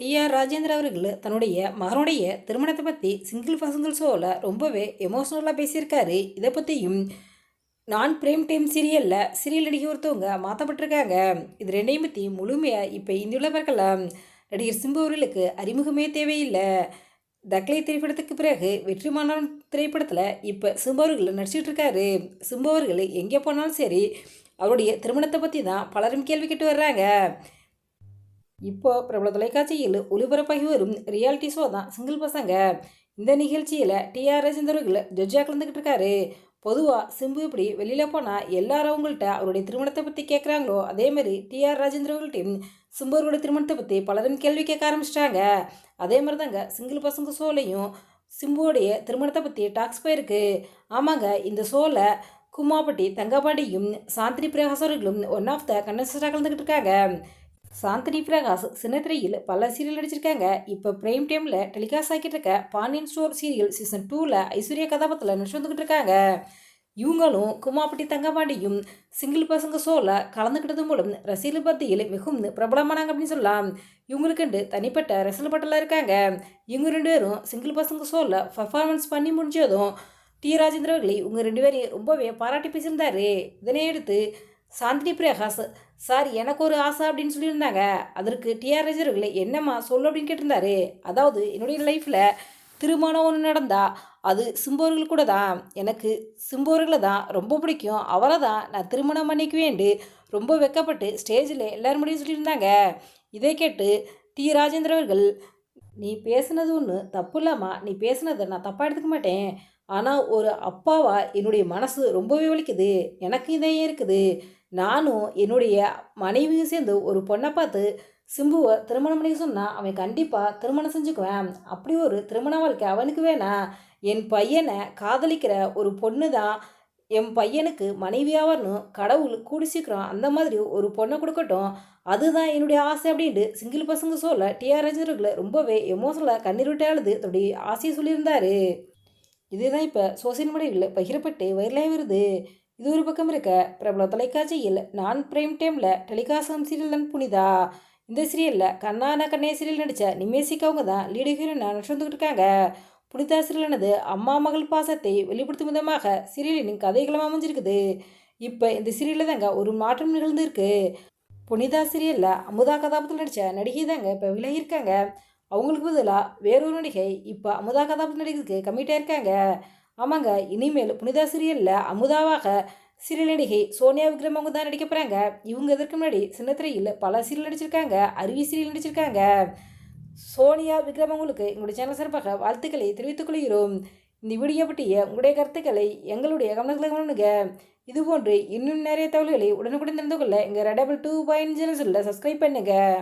D R Rajendra அவர்கள் தன்னுடைய மகனுடைய திருமணத்தை பற்றி சிங்கிள் பசங்கள் ஷோவில் ரொம்பவே எமோஷ்னலாக பேசியிருக்காரு. இதை பற்றியும் நான் பிரேம் டைம் சீரியலில் சீரியல் நடிகை ஒருத்தவங்க மாற்றப்பட்டிருக்காங்க இது ரெண்டையும் பற்றி முழுமையாக இப்போ இந்தியுள்ள பார்க்கலாம். நடிகர் சிம்பு அவர்களுக்கு அறிமுகமே தேவையில்லை. தக்லை திரைப்படத்துக்கு பிறகு வெற்றிமாறன் திரைப்படத்தில் இப்போ சிம்பு அவர்கள் நடிச்சிட்டு இருக்காரு. சிம்பு அவர்கள் எங்கே போனாலும் சரி அவருடைய திருமணத்தை பற்றி தான் பலரும் கேள்வி கேட்டு வர்றாங்க. இப்போ பிரபல தொலைக்காட்சியில் ஒளிபரப்பாகி வரும் ரியாலிட்டி ஷோ தான் சிங்கிள் பசங்க. இந்த நிகழ்ச்சியில் டிஆர் ராஜேந்தர்கள் ஜட்ஜாக கலந்துக்கிட்டு இருக்காரு பொதுவாக சிம்பு இப்படி வெளியில் போனால் எல்லாரும் அவங்கள்ட்ட அவருடைய திருமணத்தை பற்றி கேட்குறாங்களோ அதேமாதிரி டிஆர் ராஜேந்திரவர்கள்ட்டையும் சிம்பு அவருடைய திருமணத்தை பற்றி பலரும் கேள்வி கேட்க ஆரம்பிச்சிட்டாங்க. அதே மாதிரி தாங்க சிங்கிள் பசங்க ஷோலையும் சிம்புவோடைய திருமணத்தை பற்றி டாக்ஸ் போயிருக்கு. ஆமாங்க இந்த ஷோவில் குமாபட்டி தங்கப்பாடியும் சாந்தினி பிரகாசர்களும் ஒன் ஆஃப் த கண்டஸ்டாக கலந்துக்கிட்டு இருக்காங்க சாந்தினி பிரகாஷ் சின்னத்திரையில் பல சீரியல் நடிச்சிருக்காங்க. இப்போ பிரைம் டைமில் டெலிகாஸ்ட் ஆக்கிட்டு இருக்க பாண்டியன் ஸ்டோர் சீரியல் சீசன் டூவில் ஐஸ்வர்யா கதாபாத்திரத்தில் நடிச்சு வந்துக்கிட்டு இருக்காங்க. இவங்களும் குமாப்பட்டி தங்கபாண்டியும் சிங்கிள் பசங்க ஷோவில் கலந்துக்கிட்டது மூலம் ரசிகர்கள் பத்தியில் மிகவும் பிரபலமானாங்க அப்படின்னு சொல்லலாம். இவங்களுக்குண்டு தனிப்பட்ட ரசிகர் பட்டலாக இருக்காங்க. இவங்க ரெண்டு பேரும் சிங்கிள் பசங்க ஷோவில் பர்ஃபார்மன்ஸ் பண்ணி முடிஞ்சதும் டி ராஜேந்திர அவர்களை இவங்க ரெண்டு பேரையும் ரொம்பவே பாராட்டி பேசியிருந்தாரு. இதனை எடுத்து சாந்தினி பிரகாஷ் சார் எனக்கு ஒரு ஆசை அப்படின்னு சொல்லியிருந்தாங்க. அதற்கு டிஆர் ரஜர்களை என்னம்மா சொல்லு அப்படின்னு கேட்டிருந்தாரு. அதாவது என்னுடைய லைஃப்பில் திருமணம் ஒன்று நடந்தா அது சிம்போர்கள் கூட தான். எனக்கு சிம்போர்களை தான் ரொம்ப பிடிக்கும். அவரை தான் நான் திருமணம் பண்ணிக்குவேண்டு ரொம்ப வெக்கப்பட்டு ஸ்டேஜில் எல்லோரும் முடியும் சொல்லியிருந்தாங்க. இதை கேட்டு டி ராஜேந்திர அவர்கள் நீ பேசுனது ஒன்று தப்பு இல்லாமா நீ பேசுனதை நான் தப்பாக எடுத்துக்க மாட்டேன். ஆனால் ஒரு அப்பாவா என்னுடைய மனசு ரொம்பவே வலிக்குது. எனக்கு இதே இருக்குது. நானும் என்னுடைய மனைவியும் சேர்ந்து ஒரு பொண்ணை பார்த்து சிம்புவை திருமணம் பண்ணி சொன்னால் அவன் கண்டிப்பாக திருமணம் செஞ்சுக்குவேன். அப்படி ஒரு திருமண வாழ்க்கை அவனுக்கு வேணாம் என் பையனை காதலிக்கிற ஒரு பொண்ணு தான் என் பையனுக்கு மனைவியாக வரணும் கடவுள் கூடி சீக்கிரம் அந்த மாதிரி ஒரு பொண்ணை கொடுக்கட்டும். அதுதான் என்னுடைய ஆசை அப்படின்ட்டு சிங்கிள் பசங்க சொல்ல டிஆர் ரஜினர்களை ரொம்பவே எமோஷனலாக கண்ணீர் விட்டு அழுது தன்னுடைய ஆசையை சொல்லியிருந்தார். இதுதான் இப்போ சோசியல் மீடியாவில் பகிரப்பட்டு வைரலாகி வருது. இது ஒரு பக்கம் இருக்க பிரபல தொலைக்காட்சியில் நான் பிரைம் டைமில் டெலிகாஸ்ட் சீரியல் புனிதா. இந்த சீரியலில் கண்ணான கண்ணே சீரியல் நடித்த நிமேசிக் அவங்க தான் லீடு ஹீரோனாக நடிச்சுட்டு இருக்காங்க. புனிதா சீரியலானது அம்மா மகள் பாசத்தை வெளிப்படுத்தும் விதமாக சீரியலின் கதைகளும் அமைஞ்சிருக்குது. இப்போ இந்த சீரியலில் தாங்க ஒரு மாற்றம் நிகழ்ந்துருக்கு. புனிதா சீரியலில் அமுதா கதாபாத்திரம் நடித்த நடிகை தாங்க இப்போ விலகியிருக்காங்க. அவங்களுக்கு பதிலாக வேறொரு நடிகை இப்போ அமுதா கதாபாத்திரம் நடிக்கிறதுக்கு கம்மிட்டாக இருக்காங்க ஆமாங்க இனிமேல் புனிதா சீரியலில் அமுதாவாக சீரியல் நடிகை சோனியா விக்ரமவங்க தான் நடிக்க போகிறாங்க இவங்க இதற்கு முன்னாடி சின்னத்திரையில் பல சீரியல் நடிச்சிருக்காங்க அருவி சீரியல் நடிச்சிருக்காங்க. சோனியா விக்ரமங்களுக்கு எங்களுடைய சேனல் சார்பாக வாழ்த்துக்களை தெரிவித்துக் கொள்கிறோம். இந்த வீடியோ பற்றிய உங்களுடைய கருத்துக்களை எங்களுடைய கவனத்தில் கவனிங்க இதுபோன்று இன்னும் நிறைய தகவல்களை உடனுக்குடன் தெரிந்து கொள்ள எங்கள் readable two point zero subscribe பண்ணுங்கள்